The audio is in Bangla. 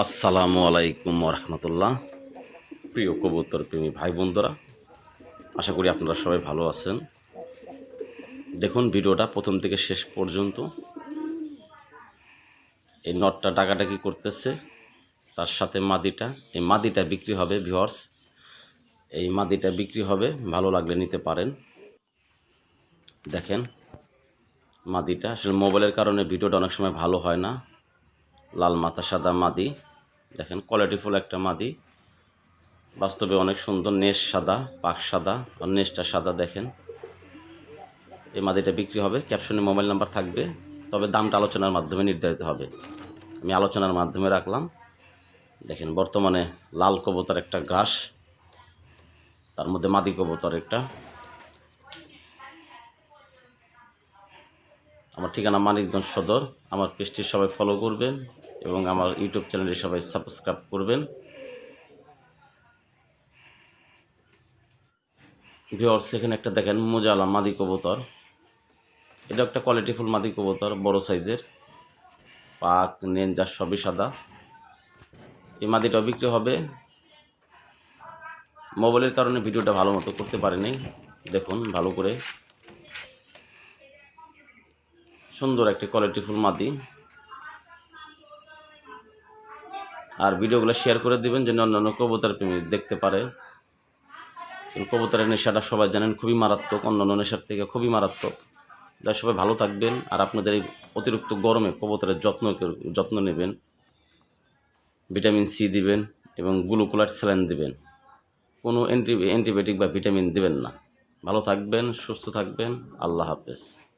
আসসালামু আলাইকুম রহমতুল্লাহ প্রিয় কবুতর প্রেমী ভাই বন্ধুরা আশা করি আপনারা সবাই ভালো আছেন। দেখুন, ভিডিওটা প্রথম থেকে শেষ পর্যন্ত। এই নটটা ডাকাডাকি করতেছে, তার সাথে মাদিটা। এই মাদিটা বিক্রি হবে ভিওয়ার্স এই মাদিটা বিক্রি হবে, ভালো লাগলে নিতে পারেন। দেখেন, মাদিটা। আসলে মোবাইলের কারণে ভিডিওটা অনেক সময় ভালো হয় না। লাল মাথা, সাদা মাদি। দেখেন কোয়ালিটিফুল একটা মাদি। বাস্তবে অনেক সুন্দর নেশ সাদা, পাক সাদা, আর নেশটা সাদা দেখেন। এই মাদিটা বিক্রি হবে ক্যাপশনে মোবাইল নাম্বার থাকবে, তবে দামটা আলোচনার মাধ্যমে নির্ধারিত হবে। আমি আলোচনার মাধ্যমে রাখলাম। দেখেন, বর্তমানে লাল কবুতর একটা গ্রাস, তার মধ্যে মাদি কবুতর একটা। আমার ঠিকানা মানিকগঞ্জ সদর, আমার পেজটি সবাই ফলো করবেন। এবং আমার ইউটিউব চ্যানেলটি সবাই সাবস্ক্রাইব করবেন। ভিওর্স এখানে একটা দেখেন মোজালা মাদি কবুতর। এটা একটা কোয়ালিটিফুল মাদি কবুতর, বড় সাইজের। পাক নেন নেনজা সবই সাদা। এই মাদিটাও বিক্রি হবে। মোবাইলের কারণে ভিডিওটা ভালো মতো করতে পারিনি। দেখুন, ভালো করে। সুন্দর একটি কোয়ালিটিফুল মাদি। আর ভিডিওগুলো শেয়ার করে দিবেন যেন অন্যান্য কবুতর প্রেমী দেখতে পারে। কবুতরের নেশাটা সবাই জানেন, খুবই মারাত্মক, অন্যান্য নেশার থেকে খুবই মারাত্মক। তাই সবাই ভালো থাকবেন আর আপনাদের এই অতিরিক্ত গরমে কবুতরের যত্ন যত্ন নেবেন। ভিটামিন সি দিবেন এবং গ্লুকোলার স্যালাইন দিবেন। কোনো অ্যান্টি, অ্যান্টিবায়োটিক বা ভিটামিন দিবেন না। ভালো থাকবেন, সুস্থ থাকবেন। আল্লাহ হাফেজ।